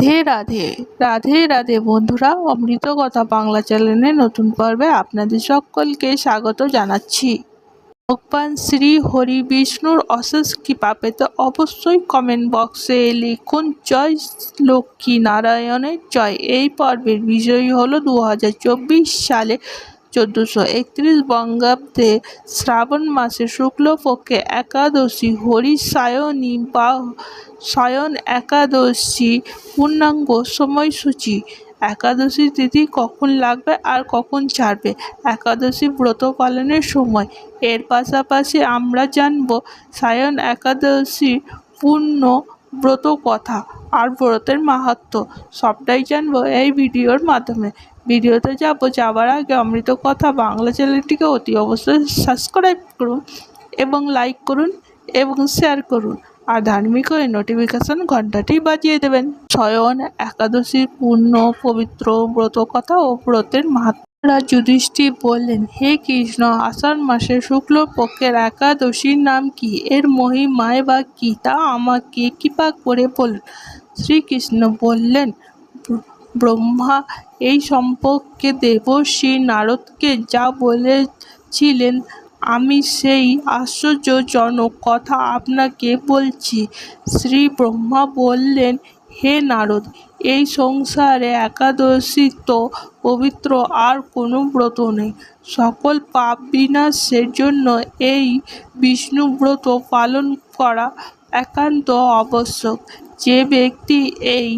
রাধে রাধে। রাধে রাধে বন্ধুরা, অমৃত কথা বাংলা চ্যানেলে নতুন পর্বে আপনাদের সকলকে স্বাগত জানাচ্ছি। ভগবান শ্রী হরি বিষ্ণুর অশেষ কৃপা পেতে অবশ্যই কমেন্ট বক্সে লিখুন, জয় লক্ষ্মী নারায়ণের জয়। এই পর্বের বিজয়ী হলো দু হাজার চব্বিশ সালে চোদ্দোশো একত্রিশ বঙ্গাব্দে শ্রাবণ মাসে শুক্লপক্ষে একাদশী হরি সায়নী বা শয়ন একাদশী পূর্ণাঙ্গ সময়সূচি। একাদশী তিথি কখন লাগবে আর কখন ছাড়বে? একাদশী ব্রত পালনের সময়। এর পাশাপাশি আমরা জানব সায়ন একাদশী পূর্ণ ব্রত কথা আর ব্রতের মাহাত্ম্য। সবটাই জানব এই ভিডিওর মাধ্যমে। ভিডিওতে যাব, যাওয়ার আগে অমৃত কথা বাংলা চ্যানেলটিকে অতি অবশ্যই সাবস্ক্রাইব করুন এবং লাইক করুন এবং শেয়ার করুন। আর ধার্মিক ওই নোটিফিকেশন ঘন্টাটি বাজিয়ে দেবেন। স্বয়ন একাদশীর পূর্ণ, পবিত্র ব্রত কথা ও ব্রতের মাহাত্ম্য রাজ যুধিষ্ঠির বললেন, হে কৃষ্ণ, আষাঢ় মাসের শুক্লপক্ষের একাদশীর নাম কি? এর মহিমায় বা কি? তা আমাকে কৃপা করে বলুন। শ্রীকৃষ্ণ বললেন "ব্র- ব্রহ্মা এই সম্পর্কে দেবশ্রী নারদকে যা বলেছিলেন, আমি সেই আশ্চর্যজনক কথা আপনাকে বলছি। শ্রী ব্রহ্মা বললেন, হে নারদ, এই সংসারে একাদশী তো পবিত্র, আর কোনো ব্রত নেই। সকল পাপ বিনাশের জন্য এই বিষ্ণু ব্রত পালন করা একান্ত আবশ্যক। যে ব্যক্তি এই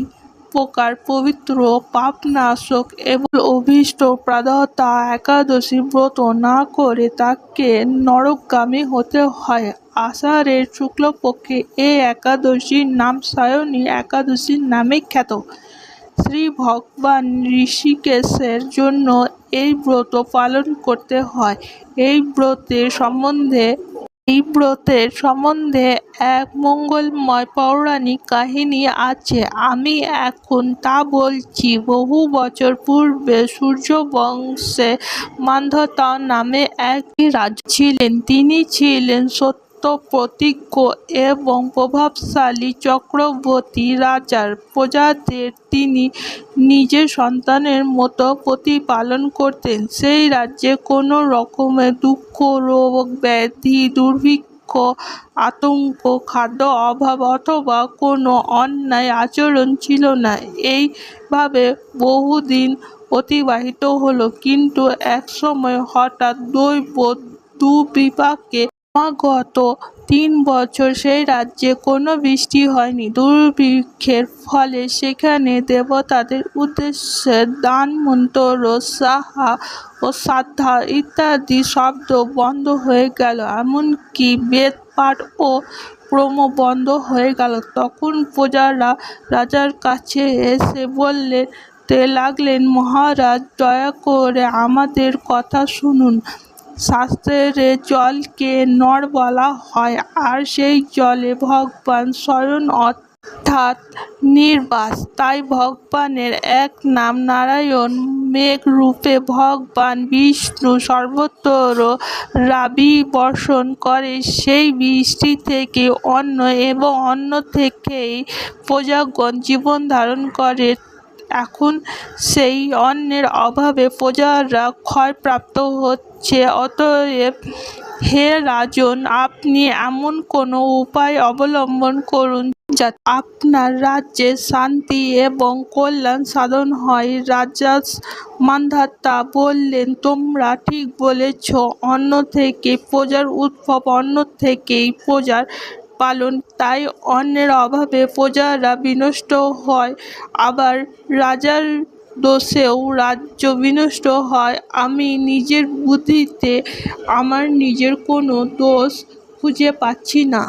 প্রকার পবিত্র, পাপনাশক এবং অভীষ্ট প্রাদাতা একাদশী ব্রত না করে তাকে নরকগামী হতে হয়। আষাঢ়ের শুক্লপক্ষে এই একাদশীর নাম সায়নী একাদশীর নামে খ্যাত। শ্রী ভগবান ঋষিকেশের জন্য এই ব্রত পালন করতে হয়। এই ব্রতের সম্বন্ধে এই ব্রতের সম্বন্ধে এক মঙ্গলময় পৌরাণিক কাহিনী আছে। আমি এখন তা বলছি, বহু বছর পূর্বে সূর্যবংশে মান্ধতা নামে এক রাজ ছিলেন। তিনি ছিলেন সত্য প্রতিজ্ঞ এবং প্রভাবশালী চক্রবর্তী রাজার প্রজাদের তিনি নিজের সন্তানের মতো প্রতিপালন করতেন। সেই রাজ্যে কোনো রকমের দুঃখ, রোগ, ব্যাধি, দুর্ভিক্ষ, আতঙ্ক, খাদ্য অভাব অথবা কোনো অন্যায় আচরণ ছিল না। এইভাবে বহুদিন অতিবাহিত হলো। কিন্তু একসময় হঠাৎ দৈব দুর্বিপাকে গত তিন বছর সেই রাজ্যে কোনো বৃষ্টি হয়নি। দুর্ভিক্ষের ফলে সেখানে দেবতাদের উদ্দেশ্যে দান মন্ত্র সাহা ও শ্রাদ্ধা ইত্যাদি শব্দ বন্ধ হয়ে গেল। এমনকি বেদ, পাঠ ও ক্রম বন্ধ হয়ে গেল। তখন প্রজারা রাজার কাছে এসে বললেন লাগলেন মহারাজ, দয়া করে আমাদের কথা শুনুন। শাস্ত্রে জলকে নর বলা হয়, আর সেই জলে ভগবান স্বয়ং অর্থাৎ নির্বাস। তাই ভগবানের এক নাম নারায়ণ মেঘ রূপে ভগবান বিষ্ণু সর্বত্র রাবি বর্ষণ করে। সেই বৃষ্টি থেকে অন্ন এবং অন্ন থেকেই প্রজাগণ জীবন ধারণ করে। এখন সেই অন্নের অভাবে প্রজারা ক্ষয়প্রাপ্ত হচ্ছে। অতএব হে রাজন, আপনি এমন কোনো উপায় অবলম্বন করুন যাতে আপনার রাজ্যে শান্তি এবং কল্যাণ সাধন হয়। রাজা মান্ধাতা বললেন, তোমরা ঠিক বলেছ অন্য থেকে প্রজার উদ্ভব অন্য থেকেই প্রজার পালন, তাই অন্যের অভাবে প্রজারা বিনষ্ট হয়। আবার রাজার দোষেও রাজ্য বিনষ্ট হয়। আমি নিজের বুদ্ধিতে আমার নিজের কোনো দোষ খুঁজে পাচ্ছি না।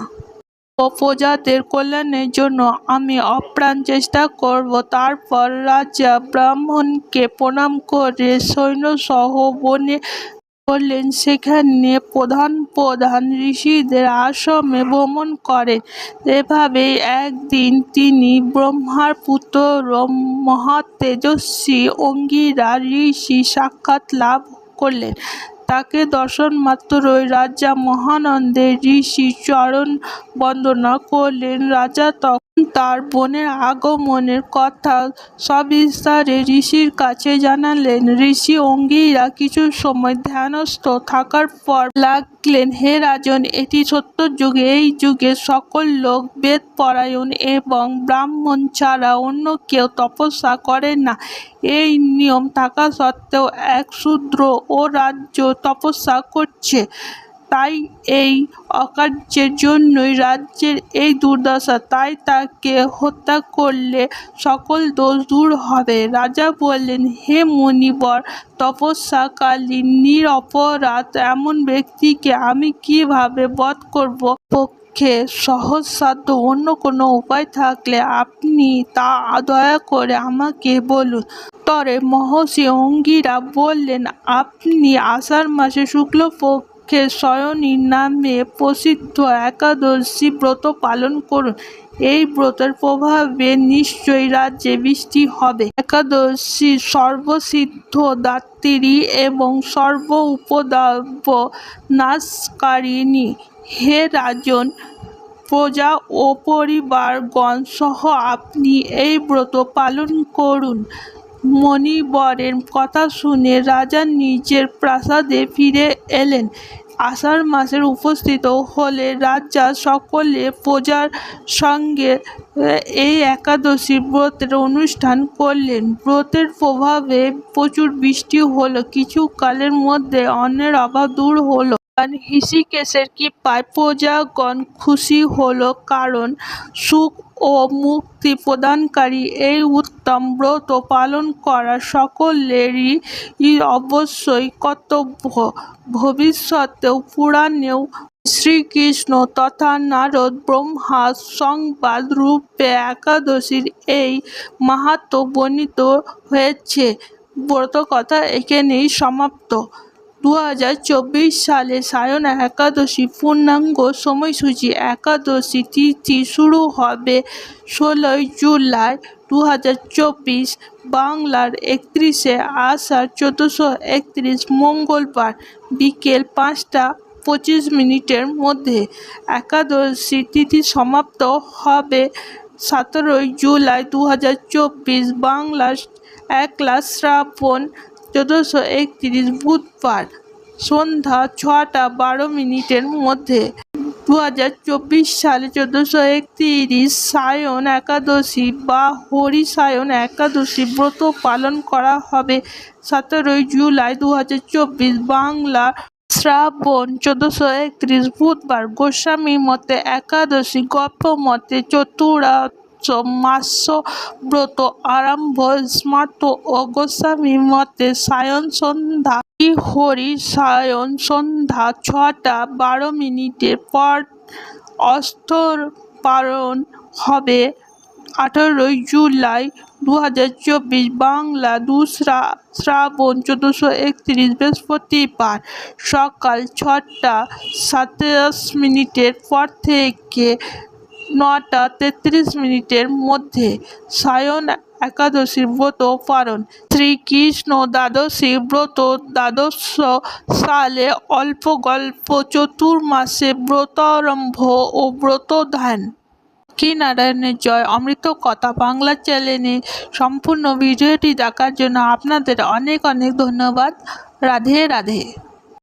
ও প্রজাদের কল্যাণের জন্য আমি অপ্রাণ চেষ্টা করব। তারপর রাজা ব্রাহ্মণকে প্রণাম করে সৈন্যসহ বনে করলেন। সেখানে প্রধান প্রধান ঋষিদের আশ্রমে ভ্রমণ করেন। এভাবে একদিন তিনি ব্রহ্মার পুত্র মহা তেজস্বী অঙ্গিরা ঋষি সাক্ষাৎ লাভ করলেন। তাকে দর্শন মাত্রই রাজা মহানন্দে ঋষি চরণ বন্দনা করলেন। রাজা তখন তার বোনের আগমনের কথা সবিস্তারে ঋষির কাছে জানালেন। ঋষি অঙ্গীরা কিছু সময় ধ্যানস্থ থাকার পর লাগলেন হে রাজন, এটি সত্য যুগে। এই যুগে সকল লোক বেদ পরায়ণ এবং ব্রাহ্মণ ছাড়া অন্য কেউ তপস্যা করে না। এই নিয়ম থাকা সত্ত্বেও এক শূদ্র ও রাজ্য তপস্যা করছে। তাই এই অকার্যের জন্যই রাজ্যের এই দুর্দশা, তাই তাকে হত্যা করলে সকল দোষ দূর হবে। রাজা বললেন, হে মুনিবর তপস্যাকালীন নিরপরাধ এমন ব্যক্তিকে আমি কীভাবে বধ করব? পক্ষে সহজসাধ্য অন্য কোনো উপায় থাকলে আপনি তা দয়া করে আমাকে বলুন। তরে মহর্ষি অঙ্গিরা বললেন, আপনি আষাঢ় মাসে শুক্লপক্ষে শয়নী নামে প্রসিদ্ধ একাদশী ব্রত পালন করুন। এই ব্রতের প্রভাবে নিশ্চয়ই রাজ্যে বৃষ্টি হবে। একাদশী সর্বসিদ্ধ দাত্রী এবং সর্ব উপদ্রব নাশকারিণী হে রাজন, প্রজা ও পরিবারগণ সহ আপনি এই ব্রত পালন করুন। মণিবরের কথা শুনে রাজা নিজের প্রাসাদে ফিরে এলেন। আষাঢ় মাসের উপস্থিত হলে রাজা সকলে প্রজার সঙ্গে এই একাদশী ব্রতের অনুষ্ঠান করলেন। ব্রতের প্রভাবে প্রচুর বৃষ্টি হলো। কিছু কালের মধ্যে অন্যের অভাব দূর হলো। আর হৃষিকেশের কৃপায় প্রজাগণ খুশি হলো, কারণ সুখ ও মুক্তি প্রদানকারী। এই উত্তম ব্রত পালন করা সকলেরই অবশ্যই কর্তব্য। ভবিষ্যতেও পুরাণেও শ্রীকৃষ্ণ তথা নারদ ব্রহ্মা সংবাদ রূপে একাদশীর এই মাহাত্ম্য বর্ণিত হয়েছে। ব্রত কথা এখানেই সমাপ্ত। দু হাজার চব্বিশ সালে সায়ন একাদশী পূর্ণাঙ্গ সময়সূচি একাদশী তিথি শুরু হবে ষোলোই জুলাই দু হাজার চব্বিশ। বাংলার একত্রিশে আষাঢ় চোদ্দোশো একত্রিশ মঙ্গলবার বিকেল পাঁচটা পঁচিশ মিনিটের মধ্যে একাদশী তিথি সমাপ্ত হবে সতেরোই জুলাই দু হাজার চব্বিশ। বাংলার একলা শ্রাবণ চোদ্দোশো একত্রিশ বুধবার সন্ধ্যা ছটা বারো মিনিটের মধ্যে দু হাজার চব্বিশ সালে চোদ্দোশো একত্রিশ সায়ন একাদশী বা হরিসায়ন একাদশী ব্রত পালন করা হবে। সতেরোই জুলাই দু হাজার চব্বিশ বাংলা শ্রাবণ চোদ্দোশো একত্রিশ বুধবার গোস্বামী মতে একাদশী গল্প মতে চতুর্থ মাস্য ব্রত আরম্ভ, স্মার্ত অগস্বামী মতে সায়ন সন্ধ্যা হরি সায়ন সন্ধ্যা, ছটা বারো মিনিটের পর অস্তর পালন হবে। আঠারোই জুলাই দু হাজার চব্বিশ বাংলা দুসরা শ্রাবণ চোদ্দোশো একত্রিশ বৃহস্পতিবার সকাল ছটা সাতাশ মিনিটের পর থেকে নটা তেত্রিশ মিনিটের মধ্যে সায়ন একাদশী ব্রত পালন। শ্রীকৃষ্ণ দ্বাদশী ব্রত, দ্বাদশ সালে অল্প গল্প চতুর্মাসে ব্রত আরম্ভ ও ব্রত ধ্যান কি নারায়ণের জয়? অমৃত কথা বাংলা চ্যানেলে সম্পূর্ণ ভিডিওটি দেখার জন্য আপনাদের অনেক অনেক ধন্যবাদ। রাধে রাধে।